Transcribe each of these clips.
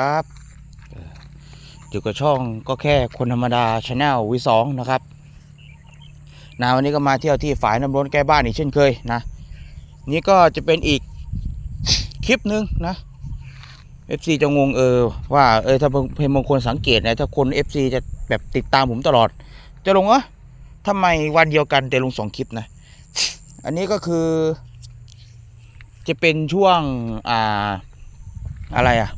ครับอยู่กับช่องก็แค่คนธรรมดาชาแนลวีสองนะครับนะวันนี้ก็มาเที่ยวที่ฝายน้ำร้นใกล้บ้านอีกเช่นเคยนะ นี่ก็จะเป็นอีกคลิปหนึ่งนะ FC จะงงเออว่าเออถ้าเพลงมงคลสังเกตนะถ้าคน FC จะแบบติดตามผมตลอด จะลงเออทำไมวันเดียวกันแต่ลงสองคลิปนะ อันนี้ก็คือ จะเป็นช่วงอ่าอะไรอะ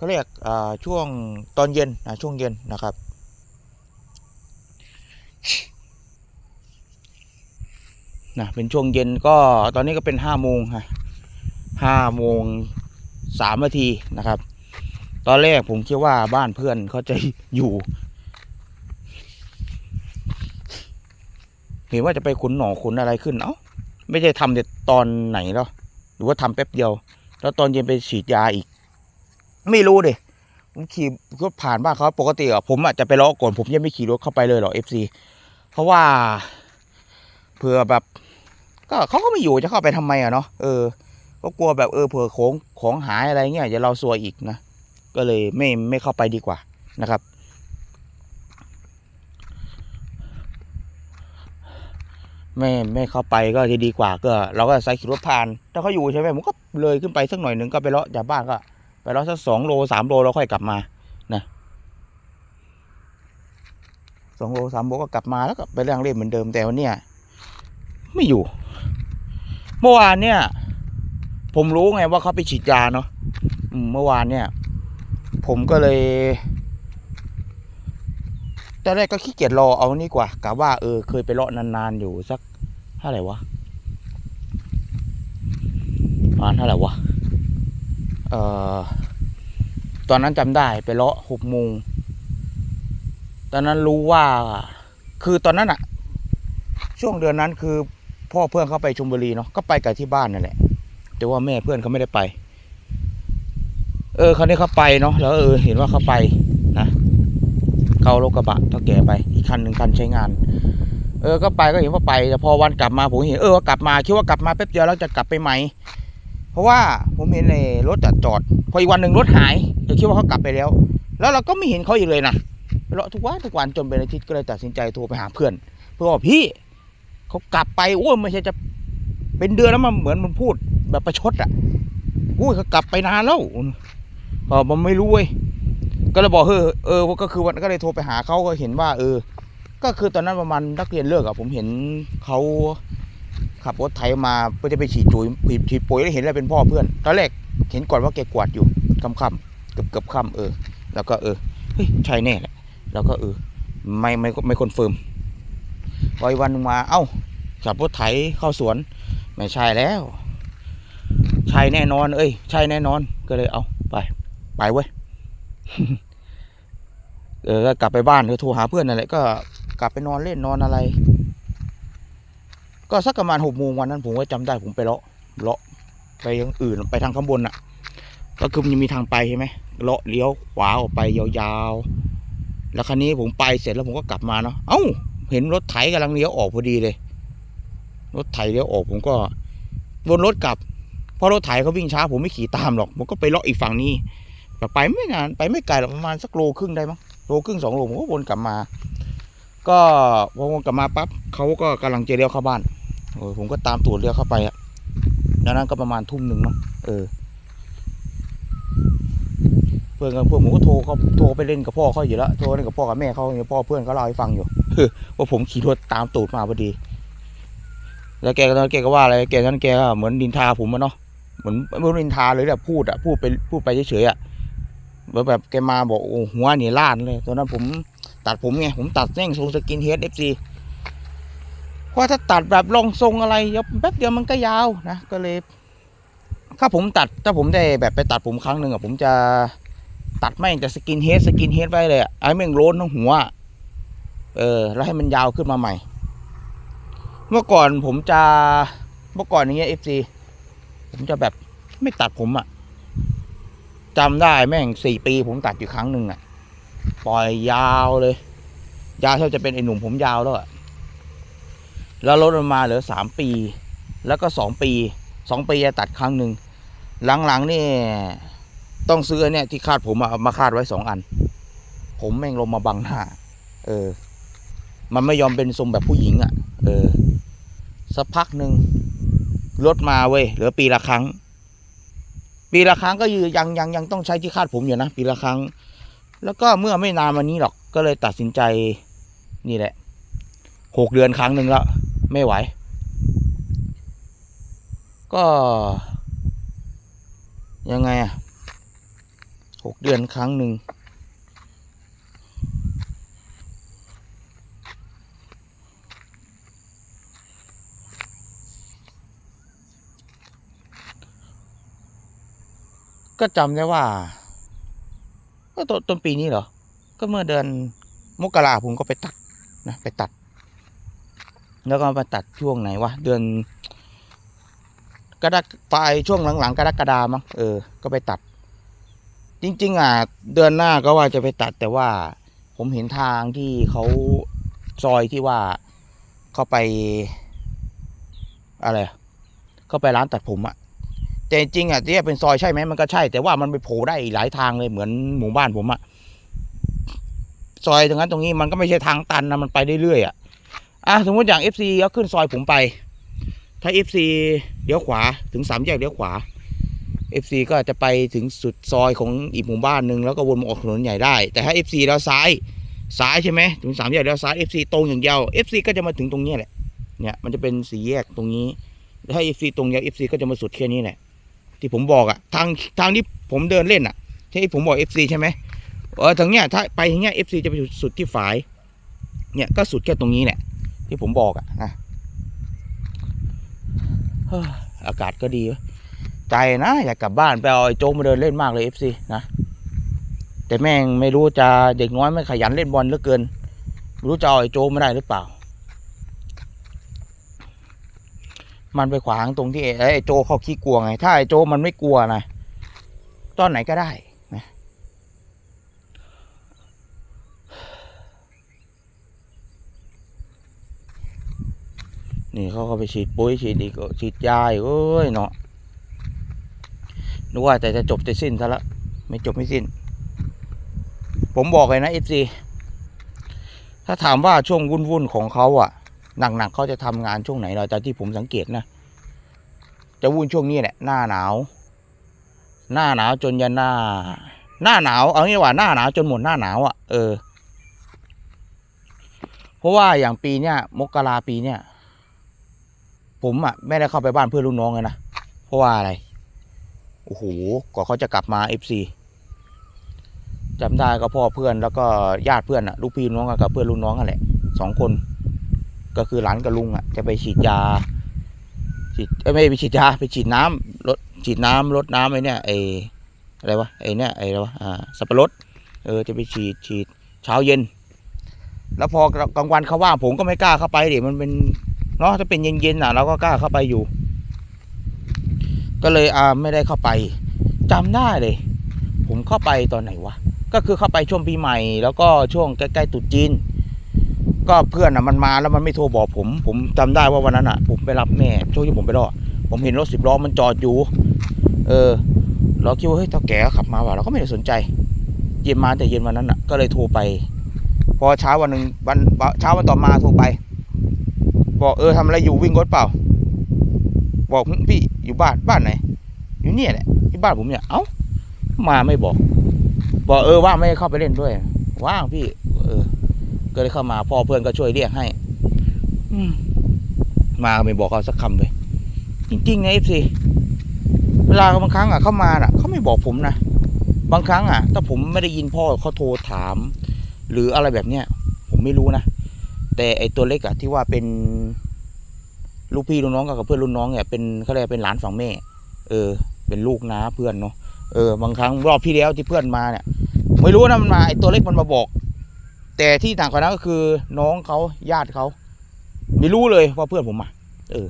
เขาเรียกช่วงตอนเย็นนะช่วงเย็นนะครับ นะเป็นช่วงเย็นก็ตอนนี้ก็เป็นห้าโมงฮะห้าโมงสามนาทีนะครับ ตอนแรกผมคิดว่าบ้านเพื่อนเขาจะอยู่เห็นว่าจะไปขุนหนองขุนอะไรขึ้นเอ้าไม่ใช่ทำแต่ตอนไหนแล้วหรือว่าทำแป๊บเดียว แล้วตอนเย็นไปฉีดยาอีก ไม่รู้ดิผมขี่รถผ่านบ้านเขาปกติอะผมอาจจะไปล้อก่อนผมยังไม่ขี่รถเข้าไปเลยหรอเอฟซีเพราะว่าเผื่อแบบ ก็เขาก็ไม่อยู่จะเข้าไปทำไมอะเนาะเออ ก็กลัวแบบเออเผื่อของของหายอะไรเงี้ยจะเราซวยอีกนะก็เลยไม่ไม่เข้าไปดีกว่านะครับ ไม่ไม่เข้าไปก็จะดีกว่าก็ เราก็ใส่ขี่รถผ่าน ถ้าเขาอยู่ใช่ไหมผมก็เลยขึ้นไปสักหน่อยหนึ่งก็ไปเลาะจากบ้านก็ ไปเลาสักสองโลสามโลเราค่อยกลับมานะสองโลสามโลก็กลับมาแล้วก็ไปเรื่องเล่นเหมือนเดิมแต่วันเนี้ยไม่อยู่ เมื่อวานเนี่ย ผมรู้ไงว่าเขาไปฉีดยาเนาะอืมเมื่อวานเนี่ย ผมก็เลยตอนแรกก็ขี้เกียจรอเอานี่กว่ากะว่าเออเคยไปเลาะนานๆอยู่สักเท่าไหร่วะประมาณเท่าไหร่วะ เอ่อตอนนั้นจำได้ไปเลาะหกโมงตอนนั้นรู้ว่าคือตอนนั้นอะช่วงเดือนนั้นคือพ่อเพื่อนเขาไปชลบุรีเนาะก็ไปกับที่บ้านนั่นแหละ แต่ว่าแม่เพื่อนเขาไม่ได้ไป เออเขาได้เขาไปเนาะแล้วเออเห็นว่าเขาไปนะเขารถกระบะเท่าแก่ไปอีกคันหนึ่งคันใช้งาน เออก็ไปก็เห็นว่าไปแต่พอวันกลับมาผมเห็นเออว่ากลับมาคิดว่ากลับมาแป๊บเดียวแล้วจะกลับไปไหม เพราะว่าผมเห็นในรถจอดจอด พออีกวันหนึ่งรถหายจะคิดว่าเขากลับไปแล้ว แล้วเราก็ไม่เห็นเขาอีกเลยนะเลาะทุกวันทุกวันจนเป็นอาทิตย์ก็เลยตัดสินใจโทรไปหาเพื่อนเพื่อบอกพี่เขากลับไปโอ้ยไม่ใช่จะเป็นเดือนแล้วมันเหมือนมันพูดแบบประชดอะโอ้ยเขากลับไปนานแล้วเออมันไม่รู้เว้ยก็เลยบอกเออเออก็คือวันก็เลยโทรไปหาเขาก็เห็นว่า เออ ก็คือตอนนั้นประมาณนักเรียนเลิกอะผมเห็นเขา ขับรถไถมาเพื่อจะไปฉีดปุ๋ยฉีดปุ๋ยแล้วเห็นแล้วเป็นพ่อเพื่อนตอนแรกเห็นก่อนว่าแกกวาดอยู่ค่ำๆเกือบเกือบค่ำเออ แล้วก็เออเฮ้ยใช่แน่แหละแล้วก็เออไม่ไม่ไม่คอนเฟิร์มพออีกวันนึงมาเอ้าขับรถไถเข้าสวน ไม่ใช่แล้ว ใช่แน่นอน เอ้ย ใช่แน่นอน ก็เลยเอาไป ไปเว้ยเออก็กลับไปบ้านก็โทรหาเพื่อนนั่นแหละก็กลับไปนอนเล่นนอนอะไร ก็สักประมาณหกโมงวันนั้นผมก็จำได้ผมไปเลาะเลาะไปทางอื่นไปทางข้างบนน่ะ ก็คือมันยังมีทางไปใช่ไหมเลาะเลี้ยวขวาออกไปยาวๆ แล้วคันนี้ผมไปเสร็จแล้วผมก็กลับมาเนาะเอ้า เห็นรถไถกำลังเลี้ยวออกพอดีเลย รถไถเลี้ยวออกผมก็วนรถกลับเพราะรถไถเขาวิ่งช้า ผมไม่ขี่ตามหรอกผมก็ไปเลาะอีกฝั่งนี้แต่ไปไม่นานไปไม่ไกลหรอกประมาณสักโลครึ่งได้มั้งโลครึ่งสองโลผมก็วนกลับมา ก็พอวนกลับมาปั๊บเขาก็กำลังจะเลี้ยวเข้าบ้าน เออผมก็ตามตูดเลี้ยวเข้าไปอะแล้วนั้นก็ประมาณทุ่มหนึ่งเนาะเออ เพื่อนกับเพื่อนผมก็โทรเขาโทรไปเล่นกับพ่อเขาอยู่แล้วโทรเล่นกับพ่อกับแม่เขาเนี่พ่อเพื่อนเขาเล่าให้ฟังอยู่ว่าผมขี่รถตามตูดมาพอดี แล้วแกก็แกก็ว่าอะไรแกนั้นแกก็เหมือนดินทาผมอะเนาะเหมือนไม่รู้ดินทาเลยแบบพูดอะพูดไปพูดไปเฉยๆอะแบบแบบแกมาบอกโอ้หัวหนีล้านเลยตอนนั้นผมตัดผมไงผมตัดเส้นทรงสกินเฮดเอฟซี เพราะถ้าตัดแบบลองทรงอะไรแป๊บเดียวมันก็ยาวนะก็เลย ถ้าผมตัดถ้าผมได้แบบไปตัดผมครั้งหนึ่งอะผมจะตัดแม่งแต่สกินเฮดสกินเฮดไว้เลยอะไอ้แม่งโลนทั้งหัว เออ แล้วให้มันยาวขึ้นมาใหม่ เมื่อก่อนผมจะเมื่อก่อนอย่างเงี้ยเอฟซีผมจะแบบไม่ตัดผมอะจำได้แม่งสี่ปี ผมตัดอยู่ครั้งหนึ่งอะปล่อยยาวเลย ยาวเท่าจะเป็นไอ้หนุ่มผมยาวแล้วอะ แล้วลดลงมาเหลือสามปี แล้วก็สองปีสองปีจะตัดครั้งหนึ่งหลังๆนี่ต้องซื้อเนี่ยที่คาดผมเอามาคาดไว้สองอัน ผมแม่งลงมาบังหน้า เออ มันไม่ยอมเป็นทรงแบบผู้หญิงอะ่ะ เออ สักพักหนึ่งรถมาเว้ยเหลือปีละครั้ง ปีละครั้งก็ยืยังยังยังต้องใช้ที่คาดผมอยู่นะปีละครั้ง แล้วก็เมื่อไม่นานมานี้หรอกก็เลยตัดสินใจนี่แหละหกเดือนครั้งหนึ่งแล้ว ไม่ไหว ก็ ยังไงอะหกเดือนครั้งหนึ่ง ก็จำได้ว่า ก็ต้นต้นปีนี้เหรอ ก็เมื่อเดือนมกราผมก็ไปตัดนะ ไปตัด แล้วก็มาตัดช่วงไหนวะเดือนกระดักปลายช่วงหลังๆกรกฎามั้งเออ ก็ไปตัด จริง ๆ อะ เดือนหน้าก็ว่าจะไปตัดแต่ว่า ผมเห็นทางที่เขาซอยที่ว่าเขาไป อะไรเขาไปร้านตัดผมอะแต่จริงๆอะที่เป็นซอยใช่ไหมมันก็ใช่ แต่ว่ามันไปโผล่ได้หลายทางเลยเหมือนหมู่บ้านผมอะซอยตรงนั้นตรงนี้มันก็ไม่ใช่ทางตันนะมันไปเรื่อยๆอะ อะสมมติอย่าง FC เขาขึ้นซอยผมไป ถ้า FC เลี้ยวขวาถึงสามแยกเลี้ยวขวา FC ก็จะไปถึงสุดซอยของอีกหมู่บ้านหนึ่งแล้วก็วนมาออกถนนใหญ่ได้ แต่ถ้า FC แล้วซ้ายซ้ายใช่ไหมถึงสามแยกแล้วซ้าย FC ตรงอย่างเดียว FC ก็จะมาถึงตรงนี้แหละเนี่ยมันจะเป็นสี่แยกตรงนี้ถ้า FC ตรงเดียว FC ก็จะมาสุดแค่นี้แหละที่ผมบอกอะทางทางที่ผมเดินเล่นอะที่ผมบอก FC ใช่ไหมเออทางเนี้ยถ้าไปทางเนี้ย FC จะไปสุดที่ฝายเนี่ยก็สุดแค่ตรงนี้แหละ ที่ผมบอกอะนะอากาศก็ดีใจนะอยากกลับบ้านไปเอาไอ้โจมาเดินเล่นมากเลย FC นะแต่แม่งไม่รู้จะเด็กน้อยไม่ขยันเล่นบอลเหลือเกินไม่รู้จะเอาไอ้โจ๊กมาได้หรือเปล่า มันไปขวางตรงที่ไอ้โจเขาขี้กลัวไง ถ้าไอ้โจมันไม่กลัวนะตอนไหนก็ได้ นี่เขาก็ไปฉีดปุ๋ยฉีดอีกฉีดยาอีกเอ้ยเนาะนึกว่าแต่จะจบจะสิ้นซะละไม่จบไม่สิ้น ผมบอกเลยนะเอฟซีถ้าถามว่าช่วงวุ่นๆของเขาอะหนักๆเขาจะทำงานช่วงไหนเราจากที่ผมสังเกตนะจะวุ่นช่วงนี้แหละหน้าหนาว หน้าหนาวจนยันหน้า หน้าหนาวเอางี้ว่าหน้าหนาวจนหมดหน้าหนาวอะเออ เพราะว่าอย่างปีเนี้ยมกราปีเนี้ย ผมอะไม่ได้เข้าไปบ้านเพื่อนลูกน้องเลยนะ เพราะว่าอะไร โอ้โหกว่าเขาจะกลับมาเอฟซีจำได้ก็พ่อเพื่อนแล้วก็ญาติเพื่อนอะลูกพี่ลูกน้องกับเพื่อนลูกน้องกันแหละสองคน ก็คือหลานกับลุงอะ จะไปฉีดยาฉีดไม่ไปฉีดยาไปฉีดน้ำลดฉีดน้ำลดน้ำไอเนี่ยไออะไรวะไอเนี่ยไออะไรวะอ่าสับปะรดเออจะไปฉีดฉีดเช้าเย็น แล้วพอกลางวันเขาว่างผมก็ไม่กล้าเข้าไปดิมันเป็น เนาะถ้าเป็นเย็นๆอะเราก็กล้าเข้าไปอยู่ ก็เลยอ่าไม่ได้เข้าไปจำได้เลย ผมเข้าไปตอนไหนวะก็คือเข้าไปช่วงปีใหม่ แล้วก็ช่วงใกล้ๆตรุษจีนก็เพื่อนอะมันมาแล้วมันไม่โทรบอกผม ผมจำได้ว่าวันนั้นอะ ผมไปรับแม่ช่วงที่ผมไปรอดผมเห็นรถสิบล้อมันจอดอยู่ เออ เราคิดว่าเฮ้ยเท่าแก่ขับมาว่ะเราก็ไม่ได้สนใจ เย็นมาแต่เย็นวันนั้นอะ ก็เลยโทรไป พอเช้าวันหนึ่งวันเช้าวันต่อมาโทรไป บอกเออทำอะไรอยู่วิ่งรถเปล่า บอกพี่อยู่บ้านบ้านไหน อยู่เนี่ยแหละที่บ้านผมเนี่ย เอ้า มาไม่บอก บอกเออว่าไม่เข้าไปเล่นด้วย ว่างพี่ เออ ก็เลยเข้ามาพ่อเพื่อนก็ช่วยเรียกให้ อืมาไม่บอกเขาสักคำเลย จริงๆนะเอฟซีเวลาบางครั้งอะเข้ามาอะเขาไม่บอกผมนะบางครั้งอะ ถ้าผมไม่ได้ยินพ่อเขาโทรถาม หรืออะไรแบบเนี้ยผมไม่รู้นะ แต่ไอตัวเล็กอะที่ว่าเป็นลูกพี่ลูกน้องกับเพื่อนรุ่นน้องเนี่ยเป็นเขาเรียกเป็นหลานฝั่งแม่ เออ เป็นลูกน้าเพื่อนเนาะเออบางครั้งรอบที่แล้วที่เพื่อนมาเนี่ย ไม่รู้นะมันมาไอตัวเล็กมันมาบอก แต่ที่ต่างกว่านั้นก็คือน้องเขาญาติเขาไม่รู้เลยว่าเพื่อนผมมาเออ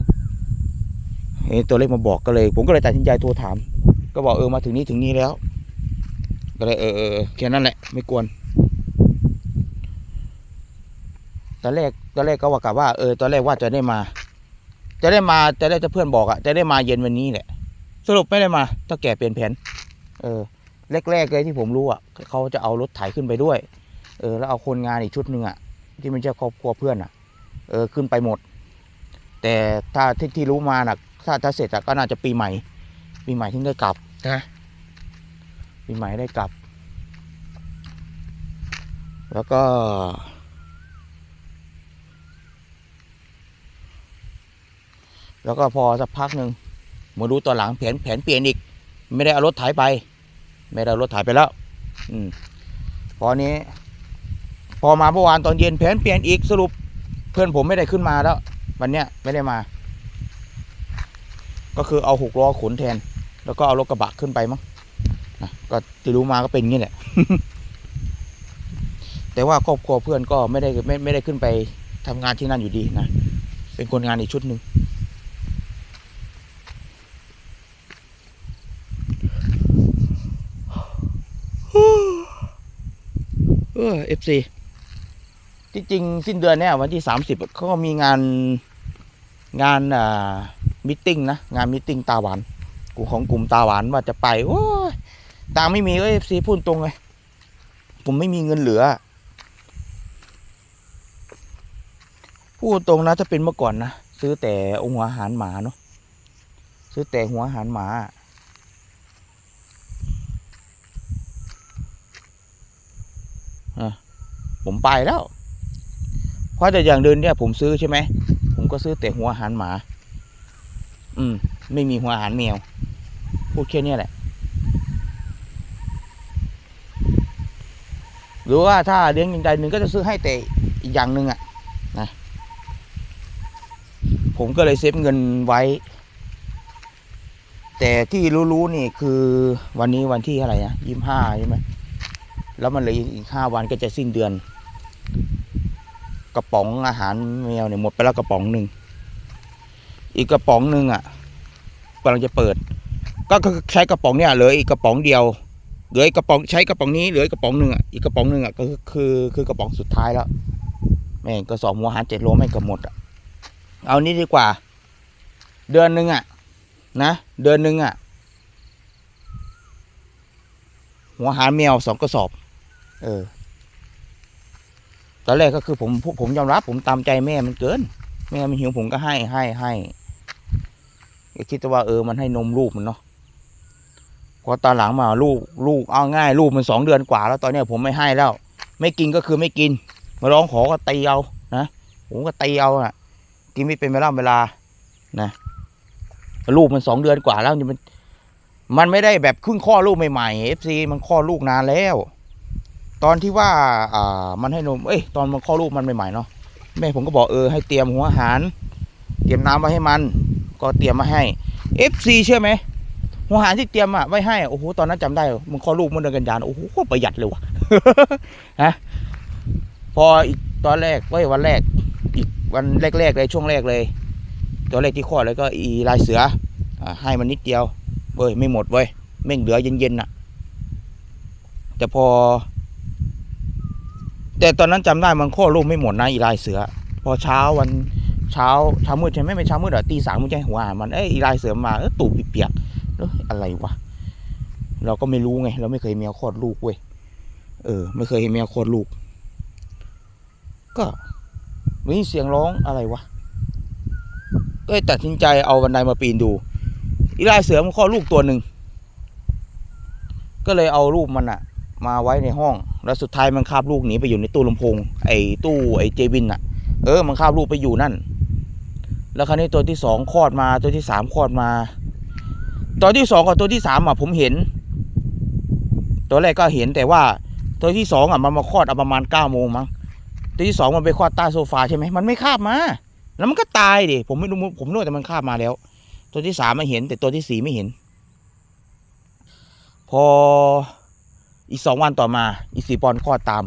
ไอตัวเล็กมาบอกก็เลย ผมก็เลยตัดสินใจโทรถาม ก็บอกเออมาถึงนี้ถึงนี้แล้ว ก็เลยเออเออแค่นั้นแหละ ไม่กวน ตอนแรกตอนแรกก็ว่ากะว่าเออตอนแรกว่าจะได้มา จะได้มาจะได้จะเพื่อนบอกอะจะได้มาเย็นวันนี้แหละ สรุปไม่ได้มาเท่าแก่เปลี่ยนแผน เออแรกๆเลยที่ผมรู้อะเขาจะเอารถไถขึ้นไปด้วย เออ แล้วเอาคนงานอีกชุดหนึ่งอะที่มันจะครอบครัวเพื่อนอะเออขึ้นไปหมด แต่ถ้าที่ที่รู้มาน่ะถ้าจะเสร็จอะก็น่าจะปีใหม่ ปีใหม่ถึงได้กลับนะปีใหม่ได้กลับ แล้วก็ แล้วก็พอสักพักหนึ่งมาดูตอนหลังแผนแผนเปลี่ยนอีก ไม่ได้เอารถไถไป ไม่ได้เอารถไถไปแล้ว อืมพอนี้ พอมาเมื่อวานตอนเย็นแผนเปลี่ยนอีกสรุป เพื่อนผมไม่ได้ขึ้นมาแล้ว วันเนี้ยไม่ได้มา ก็คือเอาหกล้อขนแทน แล้วก็เอารถกระบะขึ้นไปมั้งนะก็ที่รู้มาก็เป็นงี้แหละแต่ว่าครอบครัวเพื่อนก็ไม่ได้ไม่ไม่ได้ขึ้นไปทำงานที่นั่นอยู่ดีนะ เป็นคนงานอีกชุดหนึ่ง ออเอฟซีที่จริงสิ้นเดือนเนี่ยวันที่สามสิบเขาก็มีงานงานอ่ามิทติ้งนะงานมิทติ้งตาหวานกลุ่มของกลุ่มตาหวานว่าจะไปโอ้ยตังไม่มีเอฟซีพูดตรงเลยผมไม่มีเงินเหลือพูดตรงนะถ้าเป็นเมื่อก่อนนะซื้อแต่องหัวอาหารหมาเนาะซื้อแต่หัวอาหารหมา ผมไปแล้ว เพราะแต่อย่างเดินเนี่ย ผมซื้อใช่ไหม ผมก็ซื้อแต่หัวอาหารหมา อืม ไม่มีหัวอาหารแมว พูดแค่เนี้ยแหละ หรือว่าถ้าเลี้ยงอย่างใดหนึ่งก็จะซื้อให้แต่อีกอย่างหนึ่งอะนะ ผมก็เลยเซฟเงินไว้ แต่ที่รู้ๆนี่คือวันนี้วันที่อะไรนะยี่ห้าใช่ไหม แล้วมันเลยอีกห้าวันก็จะสิ้นเดือน กระป๋องอาหารแมวเนี่ยหมดไปแล้วกระป๋องหนึ่งอีกกระป๋องหนึ่งอะกำลังจะเปิด ก็ใช้กระป๋องเนี่ยเหลืออีกกระป๋องเดียวเหลืออีกกระป๋องใช้กระป๋องนี้เหลืออีกกระป๋องหนึ่งอะอีกกระป๋องหนึ่งอะก็คือคือกระป๋องสุดท้ายแล้วแม่งก็สองหัวหารเจ็ดโลไม่กับหมดอะเอานี้ดีกว่า เดือนหนึ่งอะ นะเดือนหนึ่งอะ หัวหารแมวสองกระสอบ เออ ตอนแรกก็คือผมผมยอมรับ ผมตามใจแม่มันเกิน แม่มันหิวผมก็ให้ให้ให้ก็คิดว่าเออมันให้นมลูกมันเนาะพอตอนหลังมาลูกลูกเอาง่ายลูกมันสองเดือนกว่า แล้วตอนเนี้ยผมไม่ให้แล้ว ไม่กินก็คือไม่กิน มาร้องขอก็ตีเอานะผมก็ตีเอาอะ กินไม่เป็นเวลาเวลานะลูกมันสองเดือนกว่าแล้วมันมันไม่ได้แบบขึ้นข้อลูกใหม่ๆเอฟซีมันข้อลูกนานแล้ว ตอนที่ว่าอ่ามันให้นมเอ้ยตอนมันคลอดลูกมันใหม่ๆเนาะแม่ผมก็บอกเออให้เตรียมหัวอาหาร เตรียมน้ำไว้ให้มัน ก็เตรียมมาให้ FC เชื่อไหมหัวอาหารที่เตรียมอะไว้ให้โอ้โหตอนนั้นจำได้มันคลอดลูกมื่อเดือนกันยานโอ้โหประหยัดเลยว่ะฮะพออีกตอนแรกเว้ยวันแรก อีกวันแรกๆเลยช่วงแรกเลย ตัวแรกที่คลอดเลยก็อีลายเสืออ่าให้มันนิดเดียวเว้ยไม่หมดเว้ยแม่งเหลือเย็นๆน่ะ แต่พอ แต่ตอนนั้นจำได้มันข้อลูกไม่หมดนะอีลายเสือ พอเช้าวันเช้าเช้ามืดใช่ไหมไม่เช้ามืดเหรอตีสามมันจะให้หัวอามันเอ้ยอีลายเสือมาเออตูดเปียกๆเอ้ยอะไรวะเราก็ไม่รู้ไง เราไม่เคยแมวคลอดลูกเว้ยเออ ไม่เคยเห็นแมวคลอดลูก ก็มีเสียงร้องอะไรวะก็ตัดสินใจเอาบันไดมาปีนดู อีลายเสือมันคลอดลูกตัวหนึ่งก็เลยเอารูปมันอะ มาไว้ในห้อง แล้วสุดท้ายมันคาบลูกหนีไปอยู่ในตู้ลำโพง ไอ้ตู้ไอ้เจวินอะเออ มันคาบลูกไปอยู่นั่น แล้วคราวนี้ตัวที่สองคลอดมา ตัวที่สามคลอดมา ตัวที่สองกับตัวที่สามอะผมเห็น ตัวแรกก็เห็นแต่ว่าตัวที่สองอะมันมาคลอดเอาประมาณเก้าโมงมั้ง ตัวที่สองมันไปคลอดใต้โซฟาใช่ไหมมันไม่คาบมา แล้วมันก็ตายดิ ผมไม่รู้ผมนึกว่าแต่มันคาบมาแล้ว ตัวที่สามมาเห็น แต่ตัวที่สี่ไม่เห็น พอ อีกสองวันต่อมาอีสีบอลคลอดตาม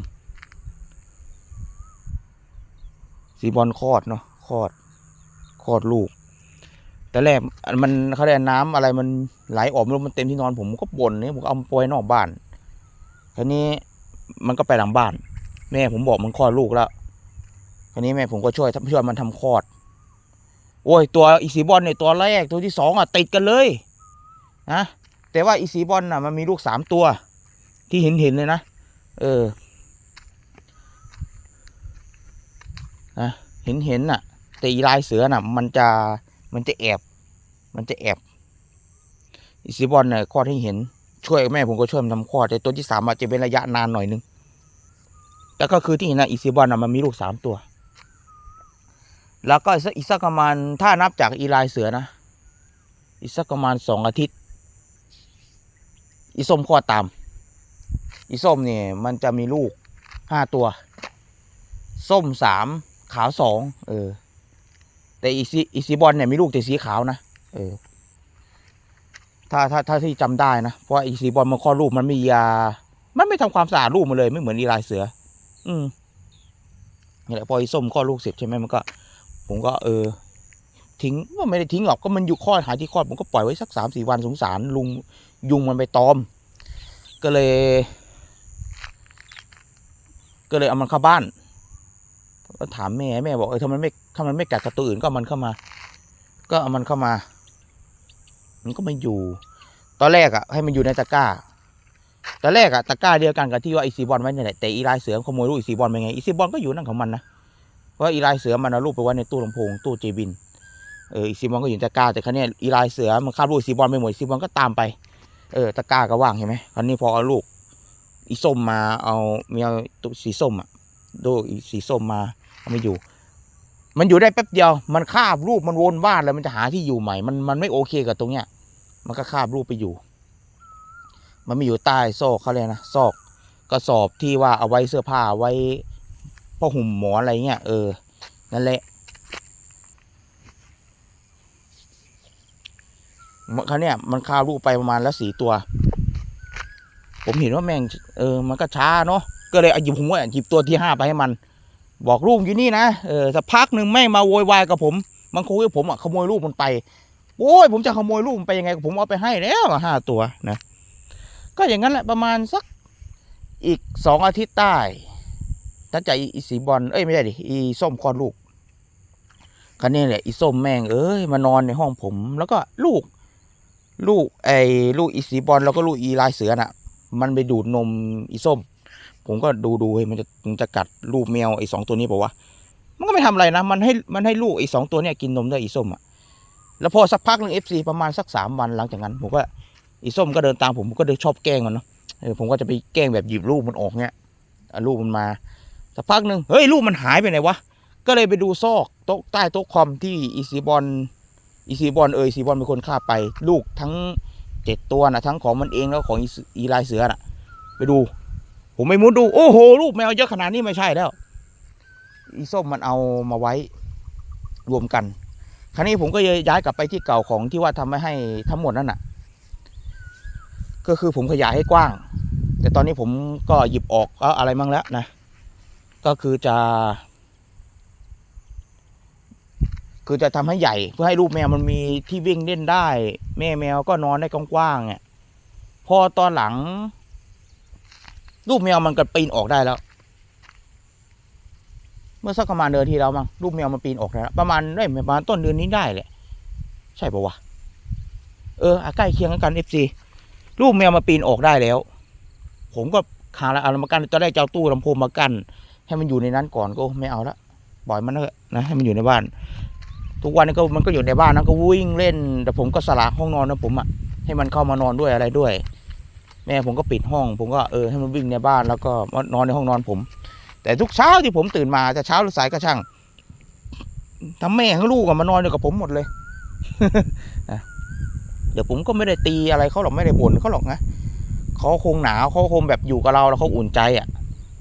สีบอลคลอดเนาะคลอดคลอดลูก แต่แรกมันเขาเรียกน้ำอะไรมันไหลออกไม่รู้มันเต็มที่นอนผมก็บ่นเนี่ยผมเอาปล่อยนอกบ้านคราวนี้มันก็ไปหลังบ้าน แม่ผมบอกมันคลอดลูกแล้วคราวนี้แม่ผมก็ช่วยช่วยมันทำคลอด โอ้ยตัวอีสีบอลเนี่ยตัวแรกตัวที่สองอะติดกันเลยนะแต่ว่าอีสีบอลน่ะมันมีลูกสามตัว ที่เห็นเห็นเลยนะ เออนะเห็นเห็นน่ะ แต่อีลายเสือน่ะ มันจะมันจะแอบ มันจะแอบอีสีบอลเนี่ยคลอดให้เห็น ช่วยแม่ผมก็ช่วยมันทำคลอดแต่ตัวที่สามอาจจะเป็นระยะนานหน่อยนึงแต่ก็คือที่เห็นนะอีสีบอลน่ะมันมีลูกสามตัว แล้วก็อีสักอีกสักประมาณถ้านับจากอีลายเสือนะอีกสักประมาณสองอาทิตย์ อีส้มคลอดตาม อีส้มเนี่ยมันจะมีลูกห้าตัว ส้มสามขาวสองเออ แต่อีซีอีซีบอลเนี่ยมีลูกแต่สีขาวนะเออ ถ้าถ้าถ้าที่จำได้นะเพราะอีซีบอลมันคลอดลูกมันม่ยา มันไม่ทำความสะอาดลูกมันเลย ไม่เหมือนอีลายเสือ อืมนี่แหละพออีส้มคลอดลูกเสร็จใช่ไหมมันก็ ผมก็ เออ ทิ้งว่าไม่ได้ทิ้งหรอกก็มันอยู่คลอดหายที่คลอดผมก็ปล่อยไว้สักสามสี่วันสงสารลุงยุงมันไปตอม ก็เลย ก็เลยเอามันเข้าบ้านก็ถามแม่แม่บอกเออถ้ามันไม่ถ้ามันไม่กัดกับตัวอื่นก็เอามันเข้ามา ก็เอามันเข้ามา มันก็มาอยู่ ตอนแรกอะให้มันอยู่ในตะกร้าตอนแรกอะตะกร้าเดียวกันกับที่ว่าอีซีบอลไว้เนี่นแต่อีลายเสือขโมยลูกอีซีบอลไปไงอีซีบอลก็อยู่นั่นของมันนะเพราะอีลายเสือมันเอาลูกไปไว้ในตู้ลำโพงตู้เจบินเอออีซีบอลก็อยู่ในตะกร้าแต่ครั้นี้อีลายเสือมันคาบลูกอีซีบอลไปหมดอีซีบอลก็ตามไปเออตะกร้าก็ว่างเห็นไหมคราวนี้พอเอาลูก อีส้มมาเอาเมียตัวสีส้มอะดูอีสีส้มมาเอามาอยู่ มันอยู่ได้แป๊บเดียว มันคาบรูปมันวนบ้านแล้วมันจะหาที่อยู่ใหม่ มันมันไม่โอเคกับตรงเนี้ย มันก็คาบรูปไปอยู่ มันไม่อยู่ใต้ซอกเขาเลยนะซอกกระสอบที่ว่าเอาไว้เสื้อผ้าไว้ผ้าห่มหมอนอะไรเงี้ยเออนั่นแหละมันเขาเนี่ยมันคาบรูปไปประมาณแล้วสี่ตัว ผมเห็นว่าแม่งเออมันก็ช้าเนาะก็เลยเอาหยิบผมว่าหยิบตัวที่ห้าไปให้มัน บอกลูกอยู่นี่นะเออสักพักหนึ่งแม่งมาโวยวายกับผมมันคุยกับผมอะขโมยลูกมันไปโอ้ยผมจะขโมยลูกมันไปยังไงผมเอาไปให้แล้วห้าตัวนะก็อย่างนั้นแหละประมาณสักอีกสองอาทิตย์ได้ถ้าใจอีสีบอลเอ้ยไม่ใช่ดิอีส้มคลอดลูกคันนี้แหละอีส้มแม่งเอ้ยมานอนในห้องผม แล้วก็ลูก ลูกไอ้ลูกอีสีบอลแล้วก็ลูกอีลายเสือน่ะ มันไปดูดนมอีส้ม ผมก็ดูดูเฮ้ยมันจะมันจะกัดลูกแมวไอ้สองตัวนี้เปล่าวะมันก็ไม่ทำอะไรนะ มันให้มันให้ลูกไอ้สองตัวเนี้ยกินนมด้วยอีส้มอะแล้วพอสักพักหนึ่งเอฟซีประมาณสักสามวันหลังจากนั้นผมก็อีส้มก็เดินตามผมผมก็เดินชอบแกล้งมันเนาะเออผมก็จะไปแกล้งแบบหยิบลูกมันออกเนี้ยลูกมันมาสักพักหนึ่งเฮ้ยลูกมันหายไปไหนวะก็เลยไปดูซอกโต๊ะใต้โต๊ะคอมที่อีซีบอลอีซีบอลเอยอีซีบอลเป็นคนฆ่าไป ลูกทั้ง เจ็ดตัวนะทั้งของมันเองแล้วของอีลายเสือน่ะ ไปดู ผมไม่มุดดู โอ้โหลูกแมวเยอะขนาดนี้ไม่ใช่แล้ว อีส้มมันเอามาไว้รวมกัน คราวนี้ผมก็ยย้ายกลับไปที่เก่าของที่ว่าทำไม่ให้ทั้งหมดนั่นน่ะ ก็คือผมขยายให้กว้าง แต่ตอนนี้ผมก็หยิบออกอะไรมั่งแล้วนะ ก็คือจะ คือจะทำให้ใหญ่เพื่อให้ลูกแมวมันมีที่วิ่งเล่นได้ แม่แมวก็นอนได้กว้างๆเนี่ยพอตอนหลัง ลูกแมวมันก็ปีนออกได้แล้ว เมื่อสักประมาณเดือนที่แล้วมั้งลูกแมวมันปีนออกแล้วประมาณได้ประมาณต้นเดือนนี้ได้แหละ ใช่ปะวะเออใกล้เคียงกันเอฟซีลูกแมวมาปีนออกได้แล้ว ผมก็คาละเอามากันตอนแรกจะเอาตู้ลำโพงมากั้นให้มันอยู่ในนั้นก่อนก็ไม่เอาละปล่อยมันเถอะนะให้มันอยู่ในบ้าน ทุกวันนี้ก็มันก็อยู่ในบ้านนะก็วิ่งเล่น แต่ผมก็สละห้องนอนนะผมอะให้มันเข้ามานอนด้วยอะไรด้วย แม่ผมก็ปิดห้อง ผมก็เออให้มันวิ่งในบ้านแล้วก็นอนในห้องนอนผม แต่ทุกเช้าที่ผมตื่นมาจะเช้าหรือสายก็ช่างทั้งแม่ทั้งลูกอะมานอนอยู่กับผมหมดเลยเดี๋ยวผมก็ไม่ได้ตีอะไรเขาหรอกไม่ได้บ่นเขาหรอกนะเขาคงหนาวเขาคงแบบอยู่กับเราแล้วเขาอุ่นใจอะ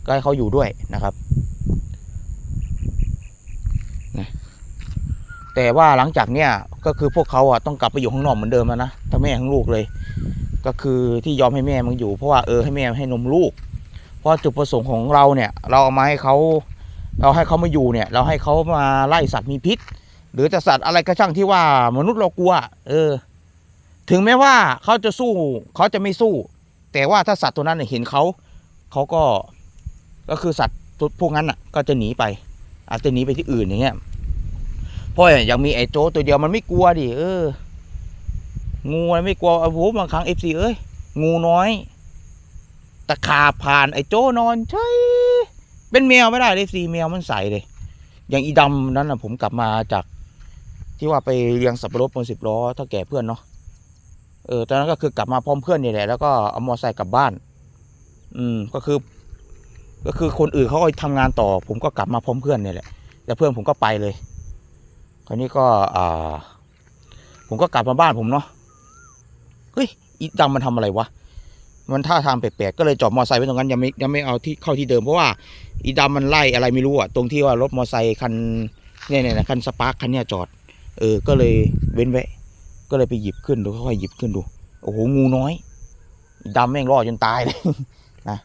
ก็ให้เขาอยู่ด้วยนะครับ แต่ว่าหลังจากเนี้ยก็คือพวกเขาอะต้องกลับไปอยู่ข้างนอกเหมือนเดิมแล้วนะทั้งแม่ทั้งลูกเลย ก็คือที่ยอมให้แม่มันอยู่เพราะว่าเออให้แม่ให้นมลูก เพราะจุดประสงค์ของเราเนี่ย เราเอามาให้เขาเราให้เขามาอยู่เนี่ย เราให้เขามาไล่สัตว์มีพิษ หรือจะสัตว์อะไรก็ช่างที่ว่ามนุษย์เรากลัว เออ ถึงแม้ว่าเขาจะสู้เขาจะไม่สู้ แต่ว่าถ้าสัตว์ตัวนั้นเห็นเขาเขาก็ก็คือสัตว์พวกนั้นอะ ก็จะหนีไป อาจจะหนีไปที่อื่นอย่างเงี้ย พราะอย่างมีไอ้โจตัวเดียวมันไม่กลัวดิเออ งูอะไรไม่กลัวโอ้โหบางครั้งเอฟซีเอ้ยงูน้อย ตะขาบผ่านไอ้โจนอนใช่เป็นแมวไม่ได้เอฟซีแมวมันใสเลย อย่างอีดำนั้นนะผมกลับมาจากที่ว่าไปเลี้ยงสับปะรดบนสิบล้อเท่าแก่เพื่อนเนาะเออตอนนั้นก็คือกลับมาพร้อมเพื่อนนี่แหละแล้วก็เอามอไซค์กลับบ้าน อืมก็คือ ก็คือคนอื่นเขาก็ทำงานต่อ ผมก็กลับมาพร้อมเพื่อนนี่แหละแล้วเพื่อนผมก็ไปเลย ราวนี้ก็อ่า ผมก็กลับมาบ้านผมเนาะเฮ้ยอีดำมันทำอะไรวะมันท่าทางแปลกๆก็เลยจอดมอไซค์ไว้ตรงนั้นยังไม่ยังไม่เอาที่เข้าที่เดิมเพราะว่าอีดำมันไล่อะไรไม่รู้อะตรงที่ว่ารถมอไซค์คันเนี่ยเนี่ยคันสปาร์คคันเนี้ยจอด เออ ก็เลยเว้นไว้ก็เลยไปหยิบขึ้นดูค่อยๆหยิบขึ้นดูโอ้โหงูน้อยอีดำแม่งรอดจนตายเลยนะ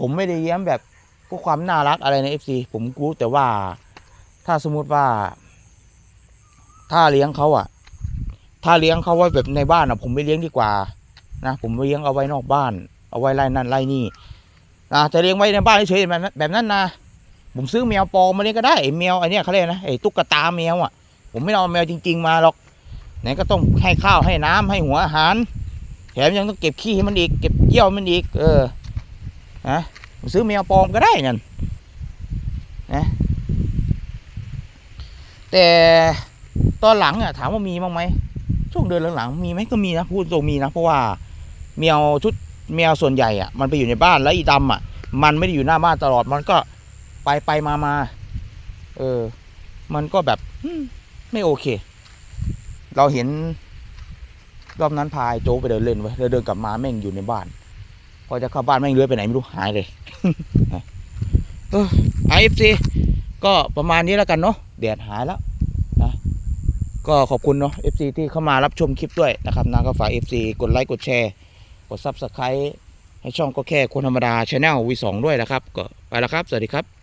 ผมไม่ได้เย้มแบบ กความน่ารักอะไรในเอฟซีผมรู้แต่ว่าถ้าสมมุติว่า ถ้าเลี้ยงเขาอะถ้าเลี้ยงเขาไว้แบบในบ้านอะผมไม่เลี้ยงดีกว่านะผมเลี้ยงเอาไว้นอกบ้าน เอาไว้ไล่นั่นไล่นี่นะจะเลี้ยงไว้ในบ้านเฉยๆแบบนั้นนะผมซื้อแมวปลอมมาเลี้ยงก็ได้แมวไอเนี่ยเขาเรียกนะไอ้ตุ๊กตาแมวอะผมไม่เอาแมวจริง ๆ มาหรอกไหนก็ต้องให้ข้าวให้น้ำให้หัวอาหารแถมยังต้องเก็บขี้ให้มันอีก เก็บเยี่ยวมันอีก เออนะ ซื้อแมวปลอมก็ได้นั่นนะแต่ตอนหลังอะถามว่ามีบ้างไหมช่วงเดือนหลังๆมีไหมก็มีนะพูดตรงมีนะเพราะว่าแมวชุดแมวส่วนใหญ่อะมันไปอยู่ในบ้านแล้วอีดำอะ มันไม่ได้อยู่หน้าบ้านตลอดมันก็ไปไปมามาเออ มันก็แบบไม่โอเค เราเห็นรอบนั้นพายโจไปเดินเล่นไว้แล้วเดินกลับมาแม่งอยู่ในบ้าน พอจะเข้าบ้านแม่งเลื้อยไปไหนไม่รู้หายเลยไอเอฟซีก็ประมาณนี้แล้วกันเนาะแดดหายแล้วนะก็ขอบคุณเนาะ FC ที่เข้ามารับชมคลิปด้วยนะครับนะก็ฝาก FC กดไลค์กดแชร์กด Subscribe ให้ช่องก็แค่คนธรรมดาชาแนลวีสองด้วยนะครับ ก็ไปแล้วครับ สวัสดีครับ